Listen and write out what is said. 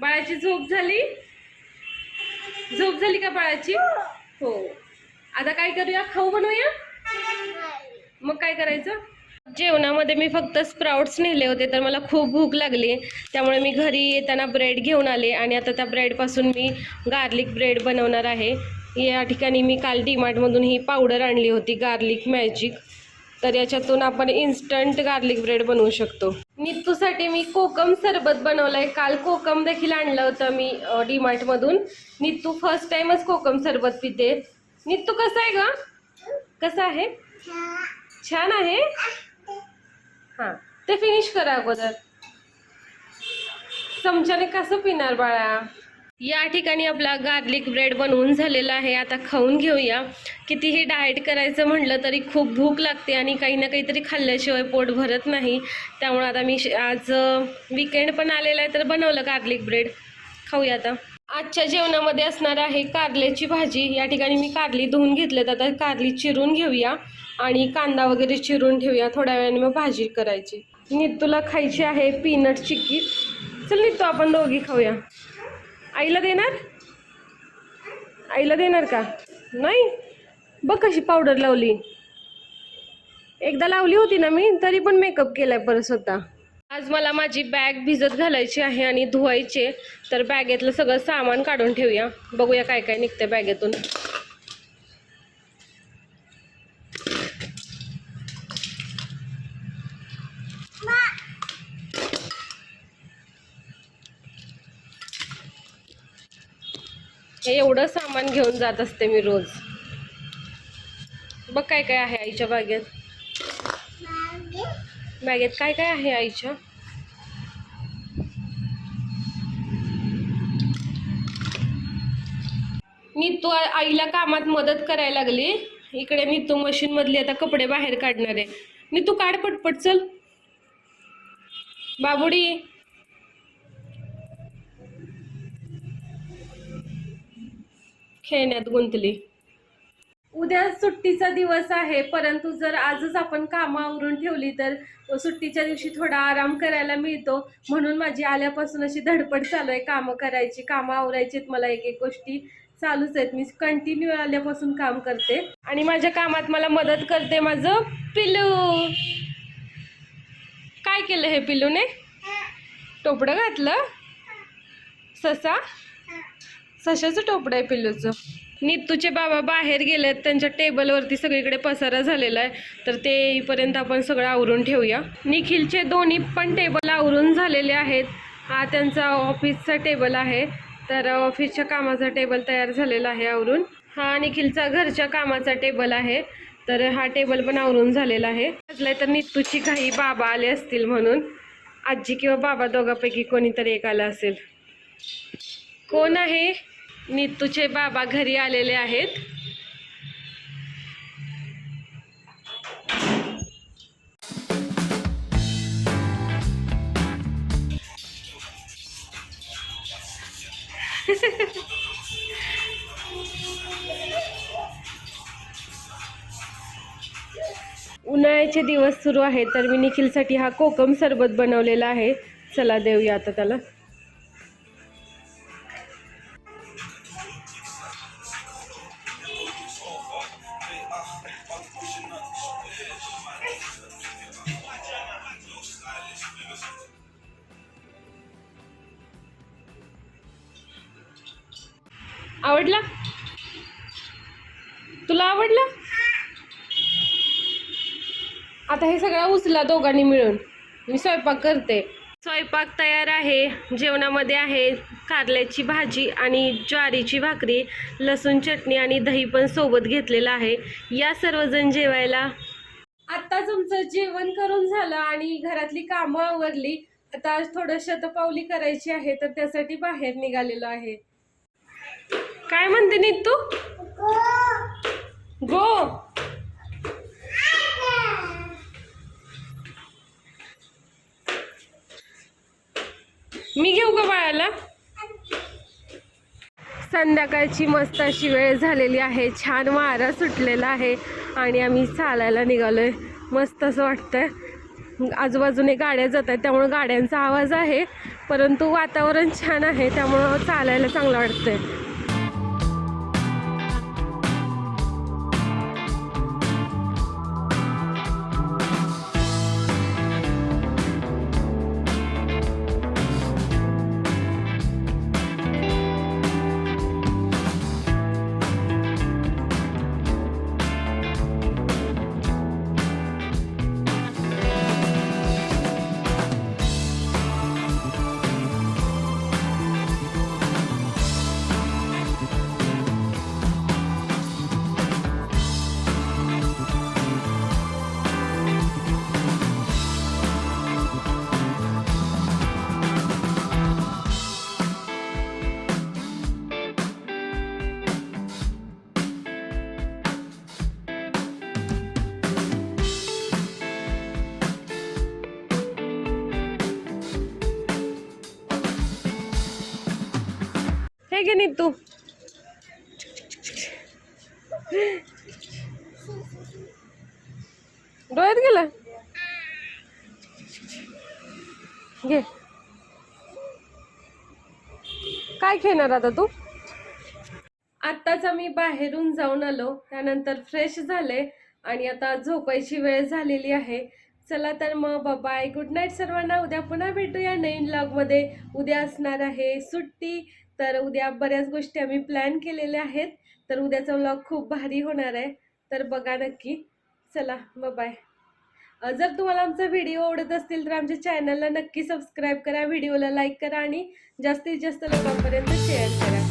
बाळाची झोप झाली? झोप झाली का बाळाची? हो. आता काय करूया? खाऊ बनवूया? मग काय करायचं? जेवणामध्ये मी फक्त स्प्राउट्स नेले होते तर मला खूप भूक लागली. त्यामुळे मी घरी येताना ब्रेड घेऊन आले आणि आता त्या ब्रेडपासून मी गार्लिक ब्रेड बनवणार आहे. या ठिकाणी मी काल डीमार्टमधून ही पावडर आणली होती गार्लिक मॅजिक. तर याच्यातून आपण इन्स्टंट गार्लिक ब्रेड बनवू शकतो. नितूसाठी मी कोकम सरबत बनवलंय. काल कोकम देखील आणलं होतं मी डीमार्टमधून नितू फर्स्ट टाइमच कोकम सरबत पिते. नितू कसं आहे ग? कसं आहे? छान आहे? हां ते फिनिश करा अगोदर. चमच्याने कसं पिणार बाळा? या ठिकाणी आपला गार्लिक ब्रेड बनवून झालेला आहे. आता खाऊन घेऊया. कितीही डाएट करायचं म्हटलं तरी खूप भूक लागते आणि काही ना काहीतरी खाल्ल्याशिवाय पोट भरत नाही. त्यामुळे आता मी श- आज विकेंड पण आलेला आहे तर बनवलं गार्लिक ब्रेड खाऊया आता. आजच्या जेवणामध्ये असणार आहे कारल्याची भाजी. या ठिकाणी मी कारली धुवून घेतल्यात. आता कारली चिरून घेऊया आणि कांदा वगैरे चिरून ठेवूया. थोड्या वेळाने मग भाजी करायची. नितूला खायची आहे पीनट चिक्की. चल नितू आपण दोघी खाऊया. आईला देणार? आईला देणार का? नाही? बघ कशी पावडर लावली. एकदा लावली होती ना मी तरी पण मेकअप केलाय परत स्वतः. आज मला माझी बॅग भिजत घालायची आहे आणि धुवायची तर बॅगेतलं सगळं सामान काढून ठेवूया. बघूया काय काय निघतंय बॅगेतून हे एवढं सामान घेऊन जात असते मी रोज. बघ काय काय आहे आईच्या बागेत. बागेत काय काय आहे आईच्या? नीतू तू आईला कामात मदत करायला लागली. इकडे नीतू मशीन मधली आता कपडे बाहेर काढणार आहे. नीतू काढ पटपट चल. बाबुडी. खेळण्यात गुंतली. उद्या सुट्टीचा दिवस आहे परंतु जर आजच आपण कामं आवरून ठेवली तर सुट्टीच्या दिवशी थोडा आराम करायला मिळतो. म्हणून माझी आल्यापासून अशी धडपड चालू आहे कामं करायची कामं आवरायची आहेत. मला एक एक गोष्टी चालूच आहेत. मी कंटिन्यू आल्यापासून काम करते. आणि माझ्या कामात मला मदत करते माझं पिल्लू. काय केलं हे पिल्लूने? टोपडं घातलं? ससा? सशाचं टोपडं आहे पिल्लूचं. नित्तूचे बाबा बाहेर गेलेत त्यांच्या टेबलवरती सगळीकडे पसारा झालेला आहे. तर ते येईपर्यंत आपण सगळं आवरून ठेवूया. निखिलचे दोन्ही पण टेबल आवरून झालेले आहेत. हा त्यांचा ऑफिसचा टेबल आहे. तर ऑफिसच्या कामाचा टेबल तयार झालेला आहे आवरून. हा निखिलचा घरच्या कामाचा टेबल आहे. तर हा टेबल पण आवरून झालेला आहे. वाजलंय तर नित्तूची काही बाबा आले असतील म्हणून. आजी किंवा बाबा दोघांपैकी कोणीतरी एक आला असेल. कोण आहे? नीतूचे बाबा घरी आलेले आहेत. उन्हाळ्याचे दिवस सुरू आहेत तर मी निखिलसाठी हा कोकम सरबत बनवलेला आहे. चला देऊया आता त्याला. आवडला? तुला आवडला? आता हे सगळं उचला दोघांनी मिळून. मी स्वयंपाक करते. स्वयंपाक तयार आहे. जेवणामध्ये आहे कारल्याची भाजी आणि ज्वारीची भाकरी लसूण चटणी आणि दही पण सोबत घेतलेलं आहे. या सर्वजण जेवायला. आता तुमचं जेवण करून झालं आणि घरातली कामं आवरली. आता थोडं शतपावली करायची आहे तर त्यासाठी बाहेर निघालेलो आहे. काय म्हणते नी तू? गो. मी घेऊ का बाळाला? संध्याकाळची मस्त अशी वेळ झालेली आहे. छान वारा सुटलेला आहे आणि आम्ही चालायला निघालोय. मस्त असं वाटतंय. आजूबाजूने गाड्या जात आहेत त्यामुळं गाड्यांचा आवाज आहे. परंतु वातावरण छान आहे त्यामुळं चालायला चांगलं वाटतंय. आहे की नाही तू? डोळ्यात गेला? घे. काय खेळणार आता तू? आत्ताच आम्ही बाहेरून जाऊन आलो. त्यानंतर फ्रेश झाले आणि आता झोपायची वेळ झालेली आहे. चला तर मग बाय गुड नाईट सर्वांना. उद्या पुन्हा भेटूया नवीन ब्लॉगमध्ये उद्या असणार आहे सुट्टी. तर उद्या बऱ्याच गोष्टी आम्ही प्लॅन केलेल्या आहेत. तर उद्याचा व्लॉग खूप भारी होणार आहे. तर बघा नक्की. चला बाय जर तुम्हाला आमचा व्हिडिओ आवडत असतील तर आमच्या चॅनलला नक्की सबस्क्राईब करा व्हिडिओला लाईक करा आणि जास्तीत जास्त लोकांपर्यंत शेअर करा.